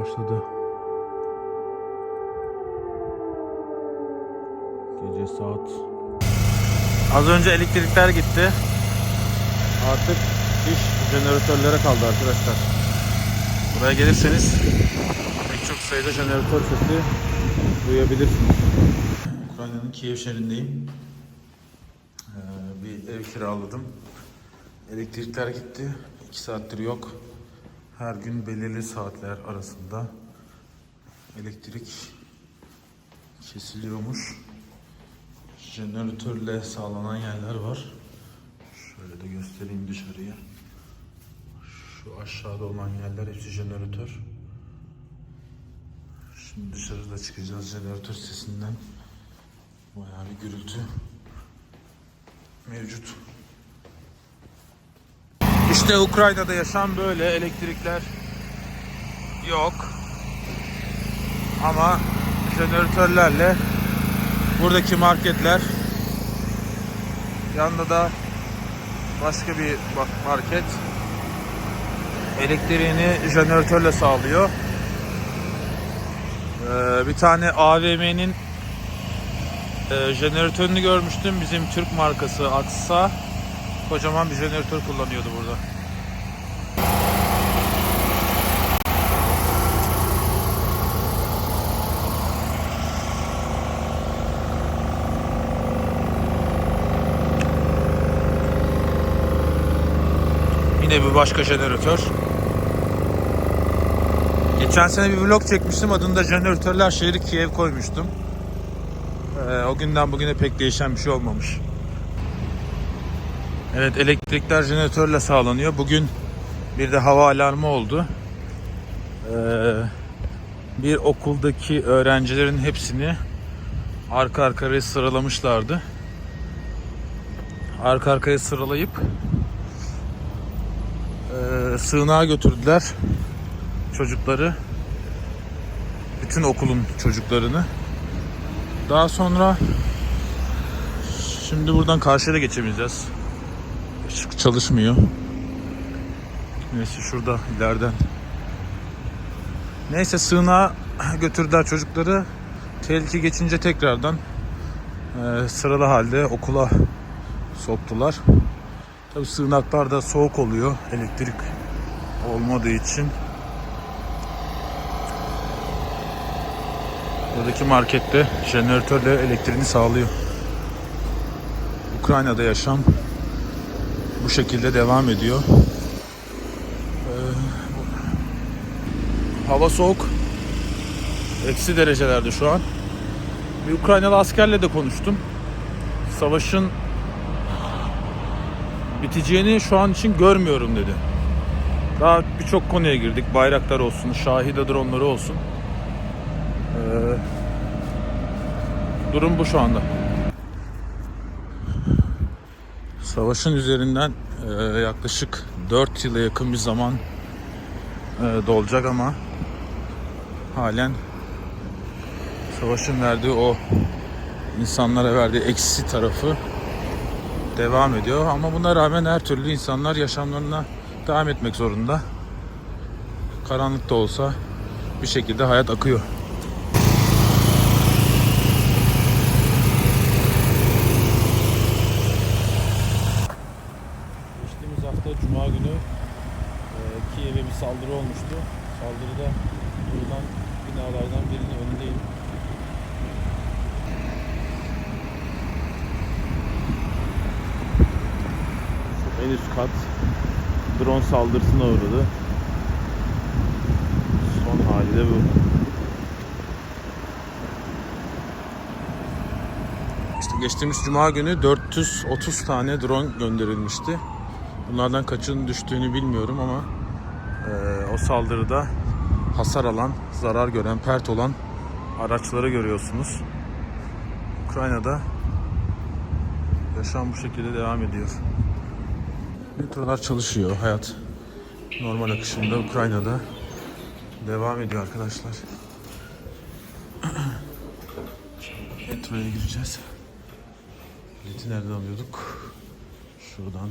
başladı. Gece saat Az önce elektrikler gitti. Artık iş jeneratörlere kaldı arkadaşlar. Buraya gelirseniz pek çok sayıda jeneratör sesi duyabilirsiniz. Ukrayna'nın Kiev şehrindeyim. Ee, bir ev kiraladım. Elektrikler gitti. 2 saattir yok. Her gün belirli saatler arasında elektrik kesiliyormuş. Jeneratörle sağlanan yerler var. Şöyle de göstereyim dışarıya. Şu aşağıda olan yerler hepsi jeneratör. Şimdi dışarıda çıkacağız jeneratör sesinden. Bayağı bir gürültü mevcut. İşte Ukrayna'da yaşam böyle. Elektrikler yok. Ama jeneratörlerle buradaki marketler yanında da başka bir market elektriğini jeneratörle sağlıyor. Ee, bir tane AVM'nin e, jeneratörünü görmüştüm. Bizim Türk markası Aksa kocaman bir jeneratör kullanıyordu burada. Yine bir başka jeneratör. Geçen sene bir vlog çekmiştim. Adında jeneratörler şehri Kiev koymuştum. Ee, o günden bugüne pek değişen bir şey olmamış. Evet elektrikler jeneratörle sağlanıyor. Bugün bir de hava alarmı oldu. Ee, bir okuldaki öğrencilerin hepsini arka arkaya sıralamışlardı. Arka arkaya sıralayıp e, sığınağa götürdüler çocukları. Bütün okulun çocuklarını. Daha sonra şimdi buradan karşıya da geçemeyeceğiz. Işık çalışmıyor. Neyse şurada ileriden. Neyse sığınağa götürdüler çocukları. Tehlike geçince tekrardan e, sıralı halde okula soktular. Tabi sığınaklarda soğuk oluyor elektrik olmadığı için. Buradaki markette jeneratörle elektriğini sağlıyor. Ukrayna'da yaşam bu şekilde devam ediyor. Ee, hava soğuk. Eksi derecelerde şu an. Bir Ukraynalı askerle de konuştum. Savaşın biteceğini şu an için görmüyorum dedi. Daha birçok konuya girdik. Bayraktar olsun, Şahide dronları olsun. Ee, durum bu şu anda. Savaşın üzerinden e, yaklaşık 4 yıla yakın bir zaman e, dolacak ama halen savaşın verdiği o insanlara verdiği eksi tarafı devam ediyor. Ama buna rağmen her türlü insanlar yaşamlarına devam etmek zorunda. Karanlık da olsa bir şekilde hayat akıyor. Geçtiğimiz hafta Cuma günü e, Kiev'e bir saldırı olmuştu. Saldırıda bulunan binalardan birinin önündeyim. En üst kat drone saldırısına uğradı. Son hali de bu. İşte geçtiğimiz cuma günü 430 tane drone gönderilmişti. Bunlardan kaçının düştüğünü bilmiyorum ama e, o saldırıda hasar alan, zarar gören, pert olan araçları görüyorsunuz. Ukrayna'da yaşam bu şekilde devam ediyor. Metrolar çalışıyor. Hayat normal akışında Ukrayna'da devam ediyor arkadaşlar. Metroya gireceğiz. Bileti nereden alıyorduk? Şuradan.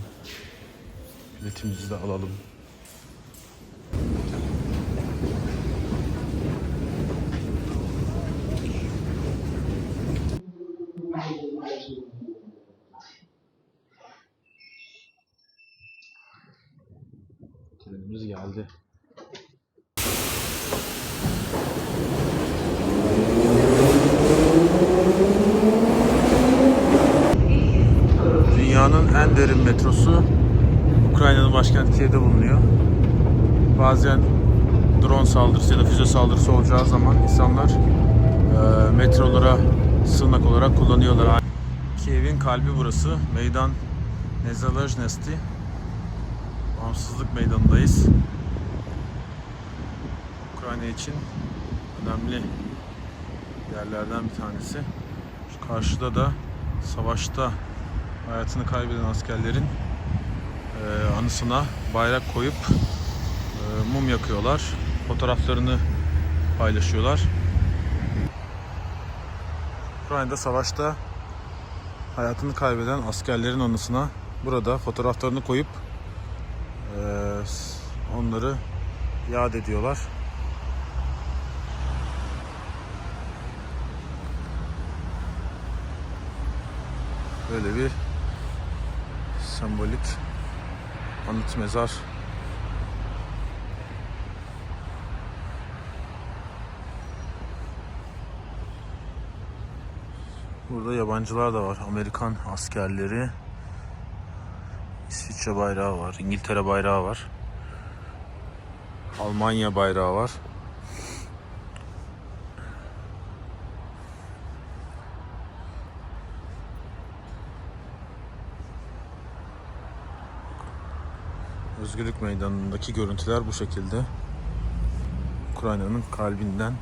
Biletimizi de alalım. Trenimiz geldi. Dünyanın en derin metrosu Ukrayna'nın başkenti Kiev'de bulunuyor. Bazen drone saldırısı ya da füze saldırısı olacağı zaman insanlar e, metrolara sığınak olarak kullanıyorlar. Kiev'in kalbi burası. Meydan Nezalezhnosti. Bağımsızlık meydanındayız. Ukrayna için önemli yerlerden bir tanesi. Şu karşıda da savaşta hayatını kaybeden askerlerin e, anısına bayrak koyup e, mum yakıyorlar. Fotoğraflarını paylaşıyorlar. Ukrayna'da savaşta hayatını kaybeden askerlerin anısına burada fotoğraflarını koyup onları yad ediyorlar. Böyle bir sembolik anıt mezar. Burada yabancılar da var. Amerikan askerleri. İsviçre bayrağı var. İngiltere bayrağı var. Almanya bayrağı var. Özgürlük Meydanı'ndaki görüntüler bu şekilde. Ukrayna'nın kalbinden